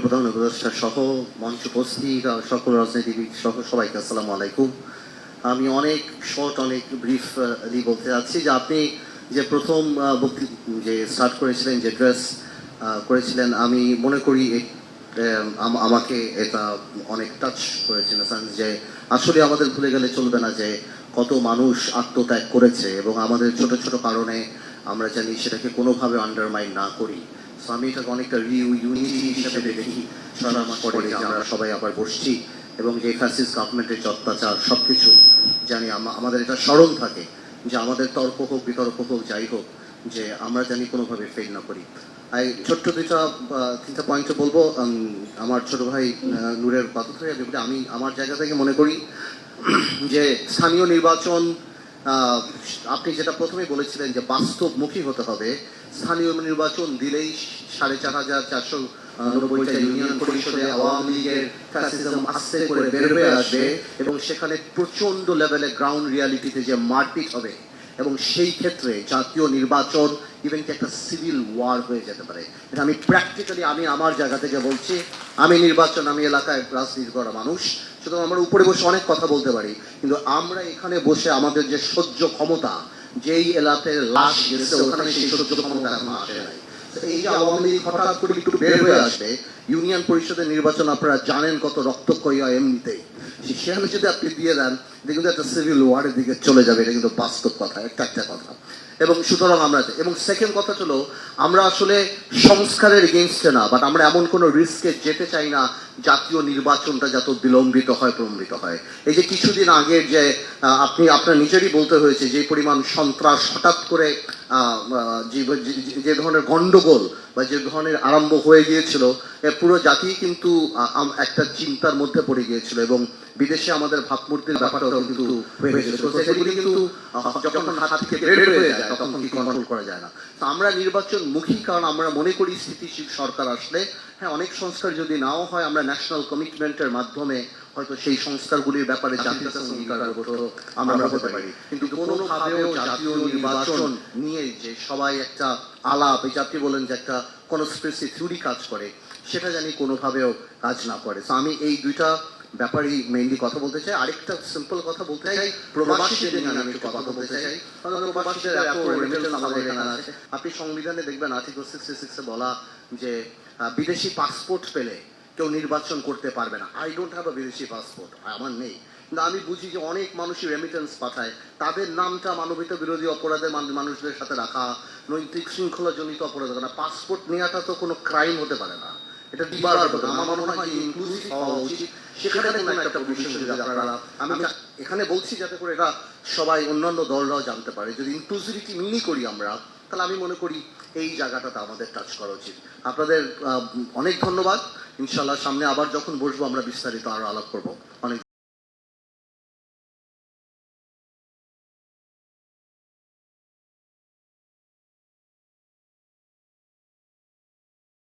মাননীয় প্রধান উপদেষ্টা সহ মঞ্চ উপস্থিত, সকল রাজনীতিবিদ সহ সবাইকে আসসালামু আলাইকুম। আমি অনেক শর্ট, অনেক ব্রিফ বলতে যাচ্ছি যে আপনি যে প্রথম যে স্টার্ট করেছিলেন, যে ড্রেস করেছিলেন, আমি মনে করি আমাকে এটা অনেক টাচ করেছে যে আসলে আমাদের ভুলে গেলে চলবে না যে কত মানুষ আত্মত্যাগ করেছে এবং আমাদের ছোট ছোট কারণে আমরা জানি সেটাকে কোনোভাবে আন্ডারমাইন না করি। So আমি এটাকে অনেকটা ইউনিটি হিসেবে দেখি। সারা পরে যে আমরা সবাই আবার বসছি এবং যে ফ্যাসিস্ট গভর্নমেন্টের যে অত্যাচার সব কিছু জানি আমাদের এটা স্মরণ থাকে যে আমাদের তর্ক হোক, বিতর্ক হোক, যাই হোক, যে আমরা জানি কোনোভাবে ফেল না করি। এই ছোট্ট দুইটা তিনটা পয়েন্টে বলব। আমার ছোট ভাই নূরের কথা ধরে আমি আমি আমার জায়গা থেকে মনে করি যে স্থানীয় নির্বাচন আপনি যেটা প্রথমে বলেছিলেন যে বাস্তবমুখী হতে হবে স্থানীয় নির্বাচন দিলেই সাড়ে চার হাজার চারশো নব্বইটা ইউনিয়ন পরিষদে আওয়ামী লীগের ফ্যাসিজম আস্তে করে বের আসবে এবং সেখানে প্রচণ্ড লেভেলে গ্রাউন্ড রিয়ালিটিতে যে মারপিট হবে এবং সেই ক্ষেত্রে জাতীয় নির্বাচন ইভেন কি একটা সিভিল ওয়ার হয়ে যেতে পারে। এটা আমি প্র্যাকটিক্যালি আমি আমার জায়গা থেকে বলছি আমি নির্বাচন আমি এলাকায় রাজনীতি করা মানুষ সুতরাং আমরা উপরে বসে অনেক কথা বলতে পারি, কিন্তু আমরা এখানে বসে আমাদের যে সহ্য ক্ষমতা, যেই এলাকায় লাশ গেছে, ওখানে সেই সহ্য ক্ষমতা আসে নাই এই যে আওয়ামী লীগ হঠাৎ করে একটু বের হয়ে আসবে, ইউনিয়ন পরিষদের নির্বাচন আপনারা জানেন কত রক্তক্ষয়ী হয় এমনিতেই। সেখানে যদি আপনি দিয়ে দেন, এটা কিন্তু একটা সিভিল ওয়ারের দিকে চলে যাবে, এটা কিন্তু বাস্তব কথা, একটা একটা কথা। এবং সুতরাং আমরা এবং সেকেন্ড কথা হলো, আমরা আসলে সংস্কারের এগেনস্টে না বাট আমরা এমন কোনো রিস্কে যেতে চাই না, জাতীয় নির্বাচনটা যত বিলম্বিত হয়, প্রলম্বিত হয়। এই যে কিছুদিন আগের যে আপনি আপনার নিজেরই বলতে হয়েছে যে পরিমাণ সন্ত্রাস হঠাৎ করে যে ধরনের গন্ডগোল বা যে ধরনের আরম্ভ হয়ে গিয়েছিল পুরো জাতি কিন্তু একটা চিন্তার মধ্যে পড়ে গিয়েছিল এবং বিদেশে আমাদের ভাবমূর্তির ব্যাপারটাও কিন্তু হয়ে গেছিল তো কিন্তু যখন হাত থেকে বের হয়ে যায় তখন কি কন্ট্রোল করা যায় না। তো আমরা নির্বাচন মুখী কারণ আমরা মনে করি স্থিতিশীল সরকার আসলে হ্যাঁ অনেক সংস্কার যদি নাও হয় আমরা ন্যাশনাল কমিটমেন্টের মাধ্যমে হয়তো সেই সংস্কারগুলির ব্যাপারে জাতির কাছে আমরা হতে পারি। কিন্তু কোনোভাবেও জাতীয় নির্বাচন নিয়ে যে সবাই একটা আলাপ এই যাত্রী বলেন যে একটা কনস্পিরেসি থিওরি কাজ করে সেটা জানি কোনোভাবেও কাজ না করে। তো আমি এই দুইটা ব্যাপারেই মেইনলি কথা বলতে চাই। আরেকটা সিম্পল কথা বলতে চাই প্রবাসীদের নিয়ে আমি একটু কথা বলতে চাই। কারণ প্রবাসীদের এত remittance আমাদের এখানে আছে। আপনি সংবিধানে দেখবেন আর্টিকেল সিক্সটি সিক্সে বলা যে বিদেশি পাসপোর্ট পেলে কেউ নির্বাচন করতে পারবে না। আই ডোন্ট হ্যাভ আ বিদেশি পাসপোর্ট আমার নেই। কিন্তু আমি বুঝি যে অনেক মানুষই রেমিটেন্স পাঠায়। তাদের নামটা মানবিত বিরোধী অপরাধের মানুষদের সাথে রাখা নৈতিক শৃঙ্খলা জনিত অপরাধ না পাসপোর্ট নেওয়াটা তো কোনো ক্রাইম হতে পারে না। এটা দিবার আমার মনে হয় যে ইনক্লুসিভ হওয়া উচিত। সেখানে কোনো একটা প্রভিশন যদি আপনারা আমি এখানে বলছি যাতে করে এটা সবাই অন্যান্য দলরাও জানতে পারে। যদি ইনক্লুসিভিটি মিনি করি আমরা তাহলে আমি মনে করি এই জায়গাটাতে আমাদের টাচ করা উচিত। আপনাদের অনেক ধন্যবাদ। ইনশাল্লাহ সামনে আবার যখন বসবো আমরা বিস্তারিত আরও আলাপ করব। অনেক